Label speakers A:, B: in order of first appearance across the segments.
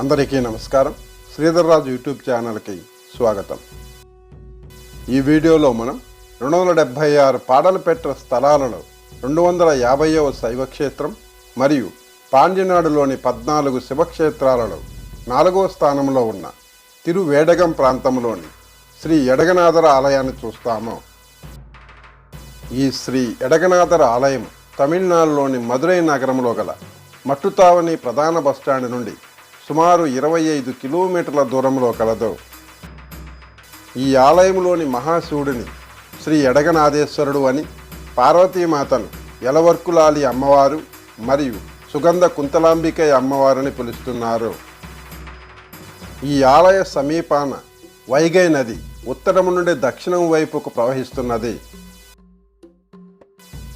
A: అందరికీ నమస్కారం. శ్రీధర్రాజు యూట్యూబ్ ఛానల్కి స్వాగతం. ఈ వీడియోలో మనం రెండు వందల డెబ్భై ఆరు పాడలపెట్ట స్థలాలలో రెండు వందల యాభైవ శైవక్షేత్రం మరియు పాండ్యనాడులోని పద్నాలుగు శివక్షేత్రాలలో నాలుగో స్థానంలో ఉన్న తిరువేడగం ప్రాంతంలోని శ్రీ ఎడగనాథర ఆలయాన్ని చూస్తాము. ఈ శ్రీ ఎడగనాథర ఆలయం తమిళనాడులోని మదురై నగరంలో గల మట్టుతావని ప్రధాన బస్టాండ్ నుండి సుమారు ఇరవై ఐదు కిలోమీటర్ల దూరంలో కలదు. ఈ ఆలయంలోని మహాశివుడిని శ్రీ ఎడగనాథేశ్వరుడు అని పార్వతీమాతను ఎలవర్కులాలి అమ్మవారు మరియు సుగంధ కుంతలాంబికయ్య అమ్మవారిని పిలుస్తున్నారు. ఈ ఆలయ సమీపాన వైగై నది ఉత్తరం నుండి దక్షిణం వైపుకు ప్రవహిస్తున్నది.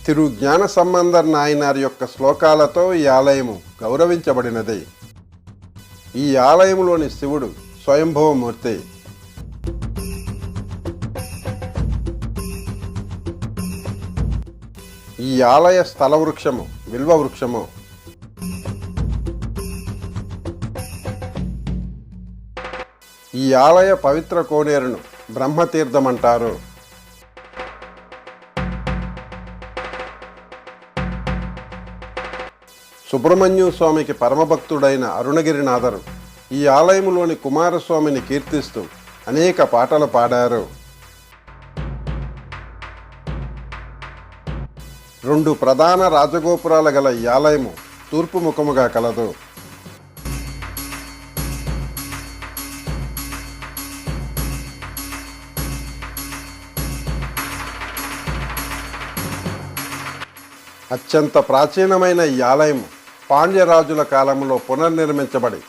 A: తిరు జ్ఞాన సంబంధర్ నాయనార్ యొక్క శ్లోకాలతో ఈ ఆలయము గౌరవించబడినది. ఈ ఆలయంలోని శివుడు స్వయంభవమూర్తి. ఈ ఆలయ స్థల వృక్షము విల్వ వృక్షము. ఈ ఆలయ పవిత్ర కోనేరును బ్రహ్మతీర్థమంటారు. సుబ్రహ్మణ్య స్వామికి పరమభక్తుడైన అరుణగిరినాథరు ఈ ఆలయములోని కుమారస్వామిని కీర్తిస్తూ అనేక పాటలు పాడారు. రెండు ప్రధాన రాజగోపురాలు గల ఈ ఆలయము తూర్పు ముఖముగా కలదు. అత్యంత ప్రాచీనమైన ఈ ఆలయము పాండ్యరాజుల కాలంలో పునర్నిర్మించబడి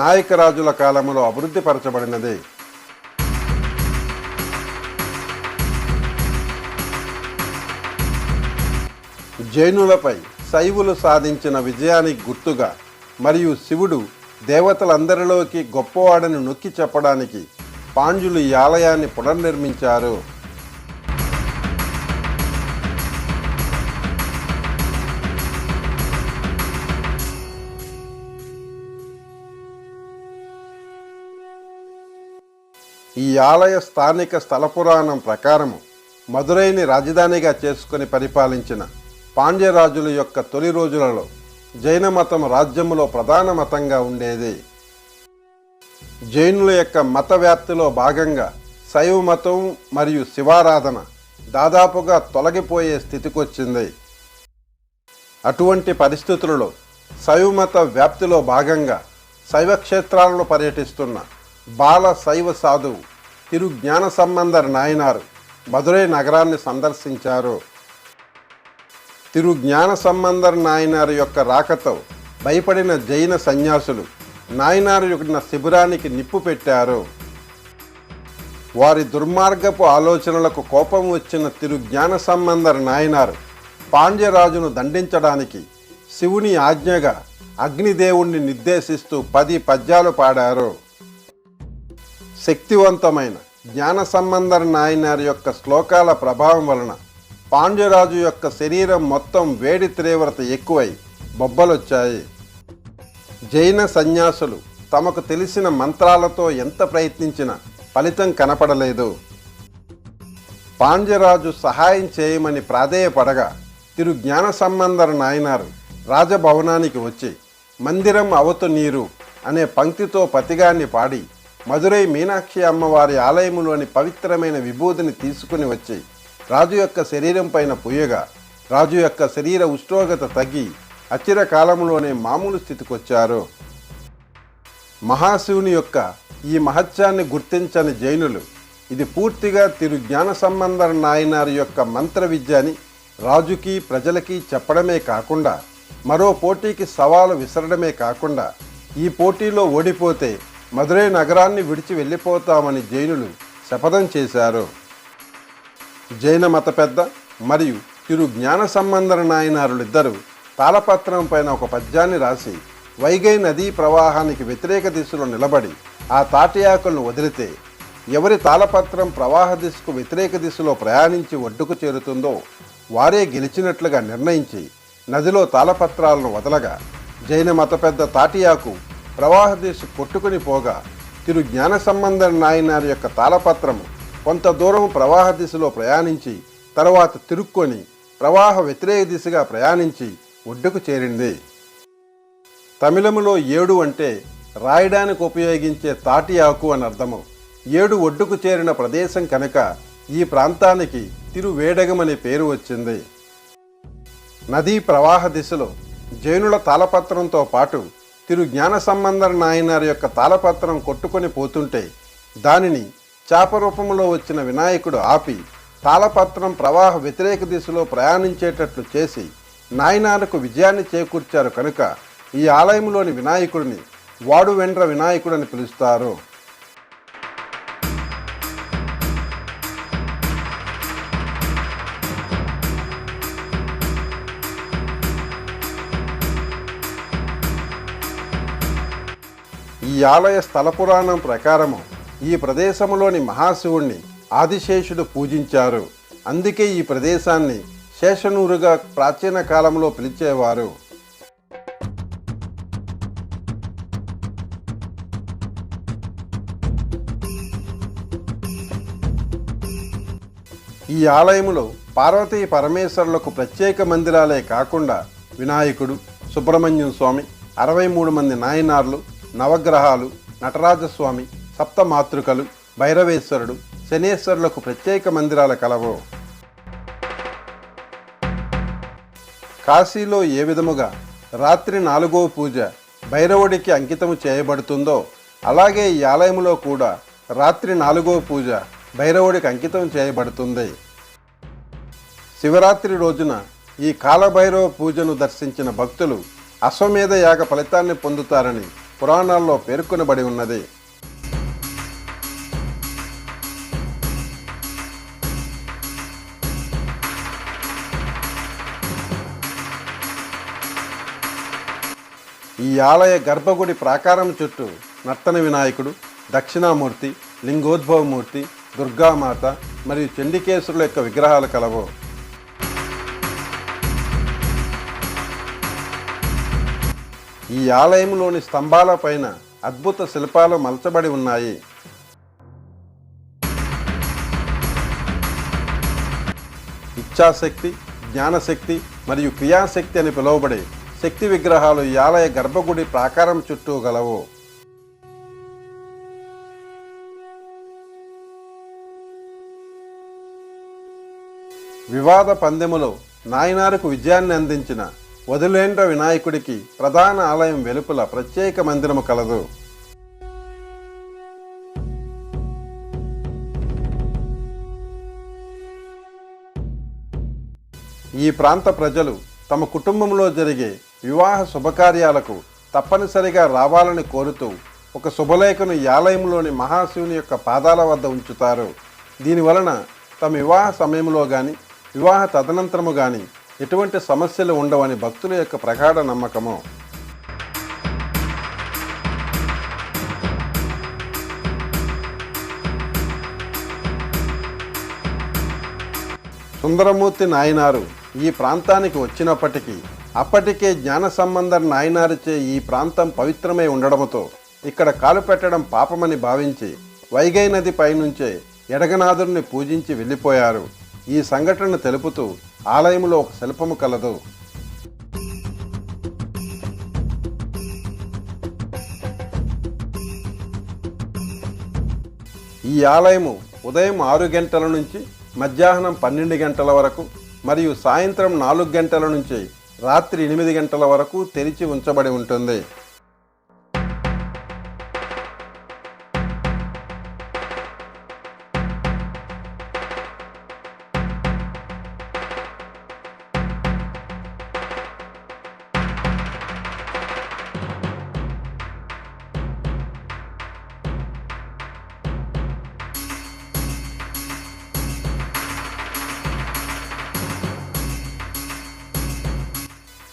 A: నాయకరాజుల కాలంలో అభివృద్ధి పరచబడినది జైనులపై శైవులు సాధించిన విజయానికి గుర్తుగా మరియు శివుడు దేవతలందరిలోకి గొప్పవాడని నొక్కి చెప్పడానికి పాండ్యులు ఈ ఆలయాన్ని పునర్నిర్మించారు. ఈ ఆలయ స్థానిక స్థల పురాణం ప్రకారము మదురైని రాజధానిగా చేసుకొని పరిపాలించిన పాండ్యరాజుల యొక్క తొలి రోజులలో జైన మతం రాజ్యములో ప్రధాన మతంగా ఉండేది. జైనుల యొక్క మత వ్యాప్తిలో భాగంగా శైవ మతం మరియు శివారాధన దాదాపుగా తొలగిపోయే స్థితికొచ్చింది. అటువంటి పరిస్థితులలో శైవమత వ్యాప్తిలో భాగంగా శైవ క్షేత్రాలను పర్యటిస్తున్న బాల శైవ సాధువు తిరు జ్ఞాన సంబంధర్ నాయనారు మదురై నగరాన్ని సందర్శించారు. తిరు జ్ఞాన సంబంధర్ నాయనారు యొక్క రాకతో భయపడిన జైన సన్యాసులు నాయనారు యొక్క శిబిరానికి నిప్పు పెట్టారు. వారి దుర్మార్గపు ఆలోచనలకు కోపం వచ్చిన తిరు జ్ఞాన సంబంధర్ నాయనారు పాండ్యరాజును దండించడానికి శివుని ఆజ్ఞగా అగ్నిదేవుణ్ణి నిర్దేశిస్తూ పది పద్యాలు పాడారు. శక్తివంతమైన జ్ఞాన సంబంధర్ నాయనారి యొక్క శ్లోకాల ప్రభావం వలన పాండ్యరాజు యొక్క శరీరం మొత్తం వేడి తీవ్రత ఎక్కువై బొబ్బలొచ్చాయి. జైన సన్యాసులు తమకు తెలిసిన మంత్రాలతో ఎంత ప్రయత్నించినా ఫలితం కనపడలేదు. పాండ్యరాజు సహాయం చేయమని ప్రాధేయపడగా తిరు జ్ఞాన సంబంధర నాయనారు రాజభవనానికి వచ్చి మందిరం అవతు నీరు అనే పంక్తితో పతిగాన్ని పాడి మధురై మీనాక్షి అమ్మవారి ఆలయములోని పవిత్రమైన విభూతిని తీసుకుని వచ్చి రాజు యొక్క శరీరం పైన పుయ్యగా రాజు యొక్క శరీర ఉష్ణోగ్రత తగ్గి అచిర కాలంలోనే మామూలు స్థితికొచ్చారు. మహాశివుని యొక్క ఈ మహత్యాన్ని గుర్తించని జైనులు ఇది పూర్తిగా తిరు జ్ఞాన సంబంధర నాయనారి యొక్క మంత్ర విద్య అని రాజుకి ప్రజలకి చెప్పడమే కాకుండా మరో పోటీకి సవాలు విసరడమే కాకుండా ఈ పోటీలో ఓడిపోతే మదురై నగరాన్ని విడిచి వెళ్ళిపోతామని జైనులు శపథం చేశారు. జైన మత పెద్ద మరియు తిరు జ్ఞాన సంబంధర నాయనారులిద్దరూ తాళపత్రం పైన ఒక పద్యాన్ని రాసి వైగై నదీ ప్రవాహానికి వ్యతిరేక దిశలో నిలబడి ఆ తాటియాకులను వదిలితే ఎవరి తాళపత్రం ప్రవాహ దిశకు వ్యతిరేక దిశలో ప్రయాణించి ఒడ్డుకు చేరుతుందో వారే గెలిచినట్లుగా నిర్ణయించి నదిలో తాళపత్రాలను వదలగా జైన మత పెద్ద తాటియాకు ప్రవాహ దిశ కొట్టుకుని పోగా తిరు జ్ఞాన సంబంధ నాయనారి యొక్క తాళపత్రము కొంత దూరం ప్రవాహ దిశలో ప్రయాణించి తర్వాత తిరుక్కొని ప్రవాహ వ్యతిరేక దిశగా ప్రయాణించి ఒడ్డుకు చేరింది. తమిళములో ఏడు అంటే రాయడానికి ఉపయోగించే తాటి ఆకు అని అర్థము. ఏడు ఒడ్డుకు చేరిన ప్రదేశం కనుక ఈ ప్రాంతానికి తిరువేడగమనే పేరు వచ్చింది. నదీ ప్రవాహ దిశలో జైనుల తాళపత్రంతో పాటు తిరు జ్ఞాన సంబంధర నాయనారి యొక్క తాళపత్రం కొట్టుకొని పోతుంటే దానిని చాప రూపంలో వచ్చిన వినాయకుడు ఆపి తాళపత్రం ప్రవాహ వ్యతిరేక దిశలో ప్రయాణించేటట్లు చేసి నాయనాలకు విజయాన్ని చేకూర్చారు కనుక ఈ ఆలయంలోని వినాయకుడిని వాడు వెండ్ర వినాయకుడని పిలుస్తారు. ఈ ఆలయ స్థల పురాణం ప్రకారము ఈ ప్రదేశంలోని మహాశివుణ్ణి ఆదిశేషుడు పూజించారు. అందుకే ఈ ప్రదేశాన్ని శేషనూరుగా ప్రాచీన కాలంలో పిలిచేవారు. ఈ ఆలయములో పార్వతీ పరమేశ్వరులకు ప్రత్యేక మందిరాలే కాకుండా వినాయకుడు సుబ్రహ్మణ్యం స్వామి అరవై మూడు మంది నాయనార్లు నవగ్రహాలు నటరాజస్వామి సప్తమాతృకలు భైరవేశ్వరుడు శనేశ్వరులకు ప్రత్యేక మందిరాల కలవు. కాశీలో ఏ విధముగా రాత్రి నాలుగో పూజ భైరవుడికి అంకితము చేయబడుతుందో అలాగే ఈ ఆలయంలో కూడా రాత్రి నాలుగో పూజ భైరవుడికి అంకితం చేయబడుతుంది. శివరాత్రి రోజున ఈ కాలభైరవ పూజను దర్శించిన భక్తులు అశ్వమేధ యాగ ఫలితాన్ని పొందుతారని పురాణాల్లో పేర్కొనబడి ఉన్నది. ఈ ఆలయ గర్భగుడి ప్రాకారం చుట్టూ నర్తన వినాయకుడు దక్షిణామూర్తి లింగోద్భవమూర్తి దుర్గామాత మరియు చండికేశ్వరుల యొక్క విగ్రహాలు కలవు. ఈ ఆలయంలోని స్తంభాల పైన అద్భుత శిల్పాలు మలచబడి ఉన్నాయి. ఇచ్ఛాశక్తి జ్ఞానశక్తి మరియు క్రియాశక్తి అని పిలువబడే శక్తి విగ్రహాలు ఈ ఆలయ గర్భగుడి ప్రాకారం చుట్టూ గలవు. వివాద పందెములో నాయనారుకు విజయాన్ని అందించిన వదిలేండ్ర వినాయకుడికి ప్రధాన ఆలయం వెలుపల ప్రత్యేక మందిరము కలదు. ఈ ప్రాంత ప్రజలు తమ కుటుంబంలో జరిగే వివాహ శుభకార్యాలకు తప్పనిసరిగా రావాలని కోరుతూ ఒక శుభలేఖను ఈ ఆలయంలోని మహాశివుని యొక్క పాదాల వద్ద ఉంచుతారు. దీనివలన తమ వివాహ సమయంలో కానీ వివాహ తదనంతరము కానీ ఎటువంటి సమస్యలు ఉండవని భక్తుల యొక్క ప్రగాఢ నమ్మకము. సుందరమూర్తి నాయనారు ఈ ప్రాంతానికి వచ్చినప్పటికీ అప్పటికే జ్ఞాన సంబంధ నాయనారిచే ఈ ప్రాంతం పవిత్రమై ఉండడంతో ఇక్కడ కాలు పెట్టడం పాపమని భావించి వైగై నది పైనుంచే ఎడగనాథుడిని పూజించి వెళ్ళిపోయారు. ఈ సంఘటన తెలుపుతూ ఆలయంలో ఒక శిల్పము కలదు. ఈ ఆలయము ఉదయం ఆరు గంటల నుంచి మధ్యాహ్నం పన్నెండు గంటల వరకు మరియు సాయంత్రం నాలుగు గంటల నుంచి రాత్రి ఎనిమిది గంటల వరకు తెరిచి ఉంచబడి ఉంటుంది.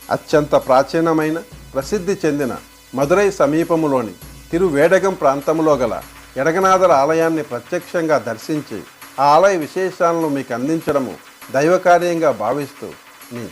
A: అత్యంత ప్రాచీనమైన ప్రసిద్ధి చెందిన మదురై సమీపములోని తిరువేడగం ప్రాంతంలో గల ఎడగనాథుల ఆలయాన్ని ప్రత్యక్షంగా దర్శించి ఆ ఆలయ విశేషాలను మీకు అందించడము దైవకార్యంగా భావిస్తూ మీ